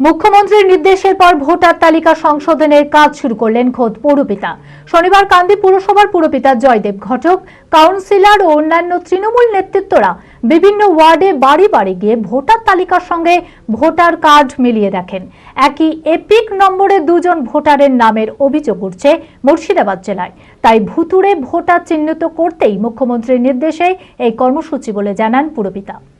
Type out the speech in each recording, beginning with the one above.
মুখ্যমন্ত্রীর নির্দেশের পর ভোটার তালিকা সংশোধনের কাজ শুরু করলেন খোদ পৌরপিতা। শনিবার কান্দি পুরসভার পুরপিতা জয়দেব ঘটক, কাউন্সিলর ও অন্যান্য তৃণমূল নেতৃত্বরা বিভিন্ন ওয়ার্ডে বাড়ি বাড়ি গিয়ে ভোটার তালিকার সঙ্গে ভোটার কার্ড মিলিয়ে দেখেন। একই এপিক নম্বরে দুজন ভোটারের নামের অভিযোগ উঠছে মুর্শিদাবাদ জেলায়। তাই ভুতুড়ে ভোটার চিহ্নিত করতেই মুখ্যমন্ত্রীর নির্দেশে এই কর্মসূচি বলে জানান পুরপিতা।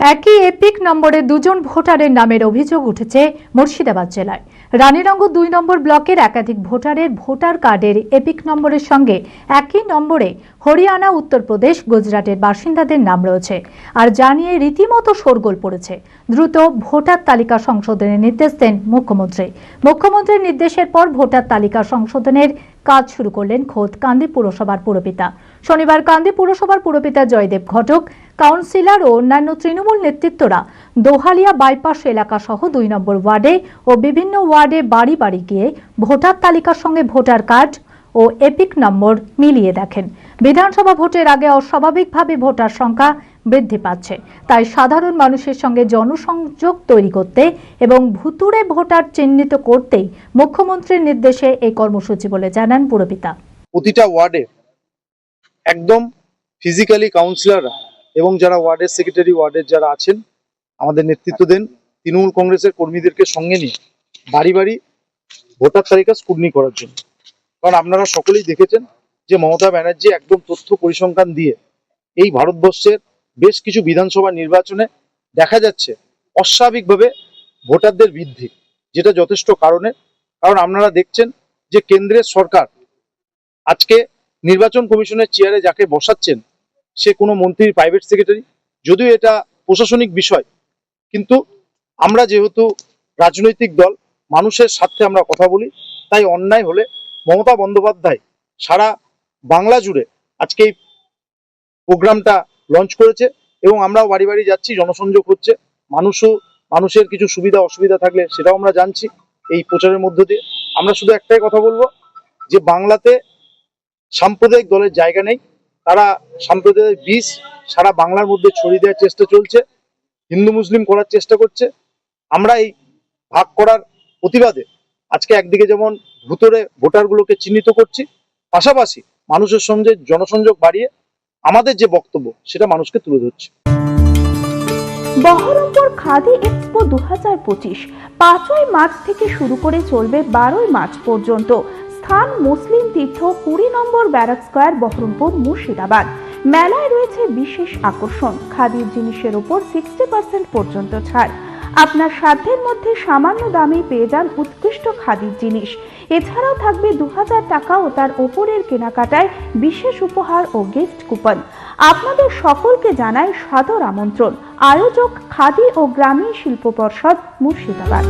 একই এপিক নম্বরে দুজন ভোটারের নামের অভিযোগ উঠেছে মুর্শিদাবাদ জেলায়। রানীরঙ্গ দুই নম্বর ব্লকের একাধিক ভোটারের ভোটার কার্ডের এপিক নম্বরের সঙ্গে একই নম্বরে হরিয়ানা, উত্তরপ্রদেশ, গুজরাটের বাসিন্দাদের নাম রয়েছে। আর জানিয়ে রীতিমতো শোরগোল পড়েছে। দ্রুত ভোটার তালিকা সংশোধনের নির্দেশ দেন মুখ্যমন্ত্রী। মুখ্যমন্ত্রীর নির্দেশের পর ভোটার তালিকা সংশোধনের কাজ শুরু করলেন খোদ কান্দি পুরসভার পুরপিতা। শনিবার কান্দি পুরসভার পুরপিতা জয়দেব ঘটক কাউন্সিলর ও অন্যান্য তৃণমূল নেতৃত্বরা দোহালিয়া বাইপাস এলাকা সহ দুই নম্বর ওয়ার্ডে ও বিভিন্ন ওয়ার্ডে বাড়ি বাড়ি গিয়ে ভোটার তালিকার সঙ্গে ভোটার কার্ড ও এপিক নম্বর মিলিয়ে দেখেন। বিধানসভা ভোটের আগে অস্বাভাবিকভাবে ভোটার সংখ্যা বৃদ্ধি পাচ্ছে। তাই সাধারণ মানুষের সঙ্গে জনসংযোগ তৈরি করতে এবং ভুতুড়ে ভোটার চিহ্নিত করতেই মুখ্যমন্ত্রীর নির্দেশে এই কর্মসূচি বলে জানান পুরপিতা প্রতিটা ওয়ার্ডে একদম ফিজিক্যালি কাউন্সিলররা এবং যারা ওয়ার্ডের সেক্রেটারি ওয়ার্ডের যারা আছেন, আমাদের নেতৃত্ব দেন, তৃণমূল কংগ্রেসের কর্মীদেরকে সঙ্গে নিয়ে বাড়ি বাড়ি ভোটার তালিকা স্কুটনি করার জন্য। কারণ আপনারা সকলেই দেখেছেন যে মমতা ব্যানার্জি একদম তথ্য পরিসংখ্যান দিয়ে এই ভারতবর্ষের বেশ কিছু বিধানসভা নির্বাচনে দেখা যাচ্ছে অস্বাভাবিকভাবে ভোটারদের বৃদ্ধি, যেটা যথেষ্ট কারণে। কারণ আপনারা দেখছেন যে কেন্দ্রের সরকার আজকে নির্বাচন কমিশনের চেয়ারে যাকে বসাচ্ছেন সে কোনো মন্ত্রীর প্রাইভেট সেক্রেটারি যদিও এটা প্রশাসনিক বিষয়, কিন্তু আমরা যেহেতু রাজনৈতিক দল, মানুষের স্বার্থে আমরা কথা বলি, তাই অন্যায় হলে মমতা বন্দ্যোপাধ্যায় সারা বাংলা জুড়ে আজকে এই প্রোগ্রামটা লঞ্চ করেছে এবং আমরাও বাড়ি বাড়ি যাচ্ছি, জনসংযোগ হচ্ছে, মানুষও, মানুষের কিছু সুবিধা, অসুবিধা থাকলে সেটাও আমরা জানছি এই প্রচারের মধ্য দিয়ে। আমরা শুধু একটাই কথা বলব যে বাংলাতে সাম্প্রদায়িক দলের জায়গা নেই তারা সাম্প্রদায়িক বিষ সারা বাংলার মধ্যে ছড়িয়ে দেওয়ার চেষ্টা চলছে, হিন্দু, মুসলিম করার চেষ্টা করছে। আমরা এই ভাগ করার প্রতিবাদে আজকে একদিকে যেমন ভুতরে ভোটারগুলোকে চিহ্নিত করছি, পাশাপাশি মানুষের সঙ্গে জনসংযোগ বাড়িয়ে আমাদের যে বক্তব্য সেটা মানুষকে তুলে ধরছি। বহরমপুর খাদি এক্সপো দু হাজার পঁচিশ পাঁচই মার্চ থেকে শুরু করে চলবে বারোই মার্চ পর্যন্ত। স্থান মুসলিম তীর্থ কুড়ি number barrack square, Baharampur, Murshidabad. মেলায় রয়েছে বিশেষ আকর্ষণ, খাদির জিনিসের উপর সিক্সটি পার্সেন্ট পর্যন্ত ছাড়। আপনার সাধ্যের মধ্যে সামান্য দামে পেয়ে যান উৎকৃষ্ট খাদির জিনিস। এছাড়াও থাকবে দু হাজার টাকা ও তার ওপরের কেনাকাটায় বিশেষ উপহার ও গিফট কুপন আপনাদের সকলকে জানায় সাদর আমন্ত্রণ। আয়োজক খাদি ও গ্রামীণ শিল্প পর্ষদ, মুর্শিদাবাদ।